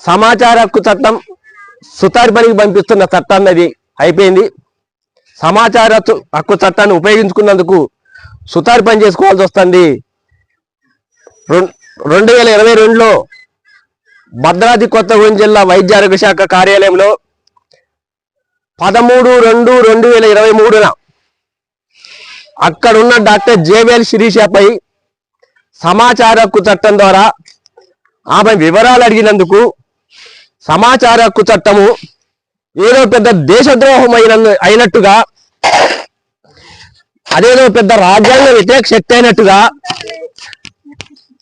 సమాచార హక్కు చట్టం సుతారి పనికి పంపిస్తున్న చట్టం అది అయిపోయింది. సమాచార హక్కు- చట్టాన్ని ఉపయోగించుకున్నందుకు సుతారి పని చేసుకోవాల్సి వస్తుంది. రెండు వేల ఇరవై రెండులో భద్రాద్రి కొత్తగూడెం జిల్లా వైద్య ఆరోగ్య శాఖ కార్యాలయంలో పదమూడు రెండు రెండు వేల ఇరవై మూడున అక్కడున్న డాక్టర్ జేవేల్ శిరీషపై సమాచార హక్కు చట్టం ద్వారా ఆమె వివరాలు అడిగినందుకు సమాచార హక్కు చట్టము ఏదో పెద్ద దేశద్రోహం అయిన అయినట్టుగా అదేదో పెద్ద రాజ్యాంగ వ్యతిరేక శక్తి అయినట్టుగా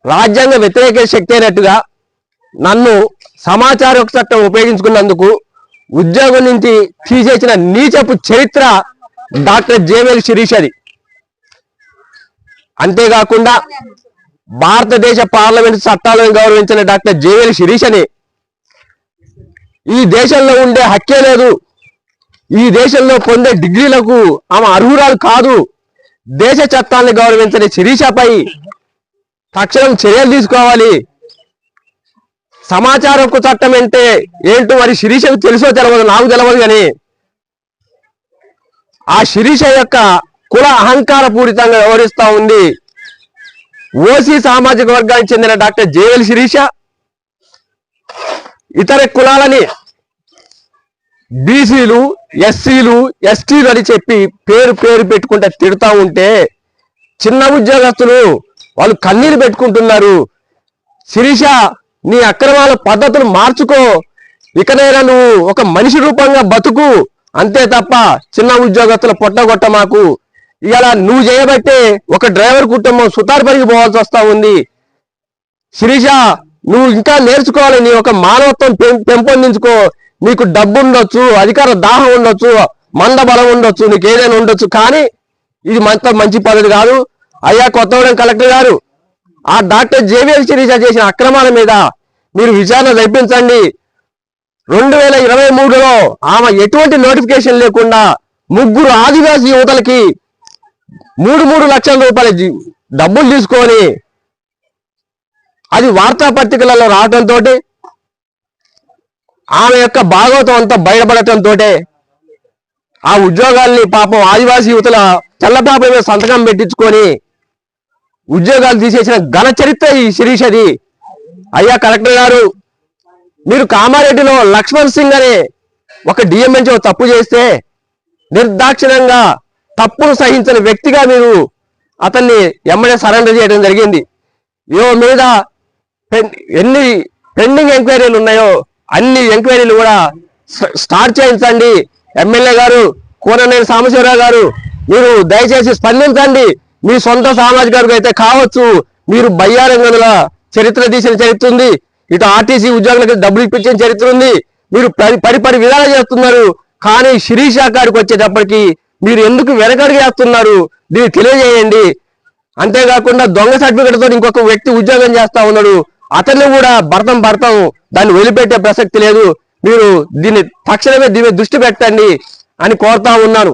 రాజ్యాంగ వ్యతిరేక శక్తి అయినట్టుగా నన్ను సమాచార హక్కు చట్టం ఉపయోగించుకున్నందుకు ఉద్యోగం నుంచి తీసేసిన నీచపు చరిత్ర డాక్టర్ జేవేల్ శిరీషది అంతేకాకుండా భారతదేశ పార్లమెంట్ చట్టాలను గౌరవించిన డాక్టర్ జేవేల్ శిరీషని ఈ దేశంలో ఉండే హక్కే లేదు. ఈ దేశంలో పొందే డిగ్రీలకు ఆమె అర్హురాలు కాదు. దేశ చట్టాన్ని గౌరవించని శిరీషపై తక్షణం చర్యలు తీసుకోవాలి. సమాచార హక్కు చట్టం అంటే ఏంటో మరి శిరీషకు తెలుసో తెలవదు నాకు తెలవదు కానీ ఆ శిరీష యొక్క కుల అహంకార పూరితంగా వ్యవహరిస్తా ఉంది. ఓసీ సామాజిక వర్గానికి చెందిన డాక్టర్ జేఎల్ శిరీష ఇతర కులాలని బీసీలు ఎస్సీలు ఎస్టీలు అని చెప్పి పేరు పేరు పెట్టుకుంటే తిడతా ఉంటే చిన్న ఉద్యోగస్తులు వాళ్ళు కన్నీరు పెట్టుకుంటున్నారు. శిరీష నీ అక్రమాల పద్ధతులు మార్చుకో. ఇకనైనా నువ్వు ఒక మనిషి రూపంగా బతుకు. అంతే తప్ప చిన్న ఉద్యోగస్తుల పొట్టగొట్ట మాకు. ఇలా నువ్వు చేయబట్టే ఒక డ్రైవర్ కుటుంబం సుతారు పనికి పోవాల్సి వస్తా ఉంది. శిరీష నువ్వు ఇంకా నేర్చుకోవాలి నీ ఒక మానవత్వం పెం- పెంపొందించుకో. నీకు డబ్బు ఉండొచ్చు అధికార దాహం ఉండొచ్చు మంద బలం ఉండొచ్చు నీకు ఏదైనా ఉండొచ్చు కానీ ఇది మంత మంచి పద్ధతి కాదు. అయ్యా కొత్తగూడెం కలెక్టర్ గారు ఆ డాక్టర్ జేవిఎల్ శిరీష చేసిన అక్రమాల మీద మీరు విచారణ జరిపించండి. రెండు వేల ఇరవై మూడులో ఆమె ఎటువంటి నోటిఫికేషన్ లేకుండా ముగ్గురు ఆదివాసీ యువతలకి మూడు మూడు లక్షల రూపాయల డబ్బులు తీసుకొని అది వార్తాపత్రికలలో రావటంతో ఆమె యొక్క భాగవతం అంతా బయటపడటంతో ఆ ఉద్యోగాల్ని పాపం ఆదివాసీ యువతల తెల్లపాప మీద సంతకం పెట్టించుకొని ఉద్యోగాలు తీసేసిన ఘన చరిత్ర ఈ శిరీషది అయ్యా కలెక్టర్ గారు మీరు కామారెడ్డిలో లక్ష్మణ్ సింగ్ అనే ఒక డిఎంఎన్చో తప్పు చేస్తే నిర్దాక్షిణ్యంగా తప్పును సహించిన వ్యక్తిగా మీరు అతన్ని ఎమ్మడే సరెండర్ చేయడం జరిగింది. యో మీద ఎన్ని పెండింగ్ ఎంక్వైరీలు ఉన్నాయో అన్ని ఎంక్వైరీలు కూడా స్టార్ట్ చేయించండి. ఎమ్మెల్యే గారు కూరనేని సాంబశివరావు గారు మీరు దయచేసి స్పందించండి. మీ సొంత సామాజిక వర్గం అయితే కావచ్చు. మీరు బయ్యారంగనుల చరిత్ర తీసిన చరిత్ర ఉంది. ఇటు ఆర్టీసీ ఉద్యోగులకు డబ్బులు ఇప్పించిన చరిత్ర ఉంది. మీరు పరి విధాలు చేస్తున్నారు. కానీ శిరీష గారికి వచ్చేటప్పటికి మీరు ఎందుకు వెనకడుగు చేస్తున్నారు దీన్ని తెలియజేయండి. అంతేకాకుండా దొంగ సర్టిఫికెట్తో ఇంకొక వ్యక్తి ఉద్యోగం చేస్తా ఉన్నాడు. అతన్ని కూడా భర్తం భర్తం దాన్ని వదిలిపెట్టే ప్రసక్తి లేదు. మీరు దీన్ని తక్షణమే దీని దృష్టి పెట్టండి అని కోరుతా ఉన్నాను.